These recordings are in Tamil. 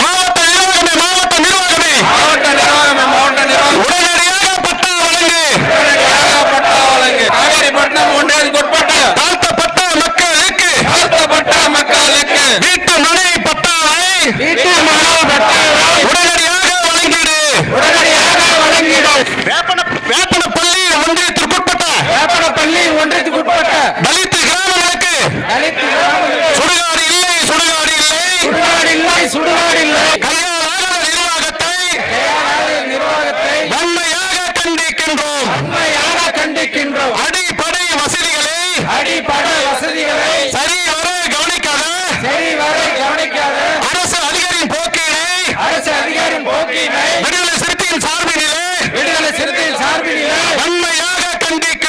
மாவட்ட நிர்வாகமே மாவட்ட நிர்வாகமே மாவட்ட நிர்வாகமே மாவட்ட நிர்வாகம். உடனடியாக பட்டா வழங்கு. உடனடியாக பட்டா வழங்கு. நாகரிப்பட்டினம் ஒன்றியத்துக்கு உட்பட்ட தாழ்த்தப்பட்ட மக்களுக்கு தாழ்த்தப்பட்ட மக்களுக்கு வீட்டு மனை பட்டா வரை வீட்டு மனை பட்டா உடனடியாக வழங்கிடு. உடனடியாக வழங்கிடு. வேப்பன வேப்பனப்பள்ளி ஒன்றியத்திற்கு உட்பட்ட வேப்பனப்பள்ளி ஒன்றியத்துக்கு உட்பட்ட தலித்து கிராமங்களுக்கு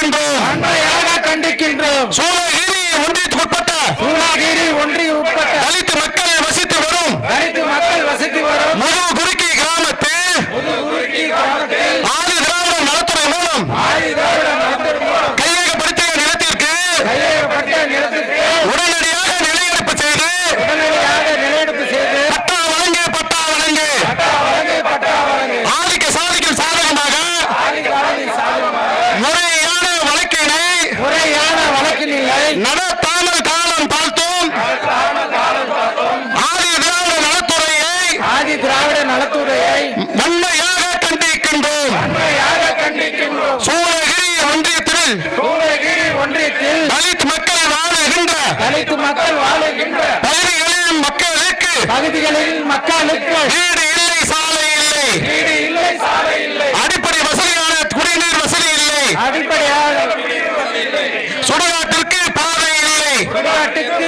கண்டிக்கின்றோம். கண்டிக்கின்றோம் சூழகிரி ஒன்றியத்துக்குட்பட்ட சூழகிரி ஒன்றிய நடத்தாமல் காலம் தாழ்த்தும். ஆதி திராவிட நலத்துறையை ஆதி திராவிட நலத்துறையை வன்மையாக கண்டிக்கின்றோம். சூளகிரி ஒன்றியத்தில் சூளகிரி ஒன்றியத்தில் தலித் மக்கள் வாழுகின்ற தலித்து மக்கள் வாழுகின்ற பகுதிகளில் மக்களுக்கு பகுதிகளில் மக்களுக்கு நாட்டுக்கு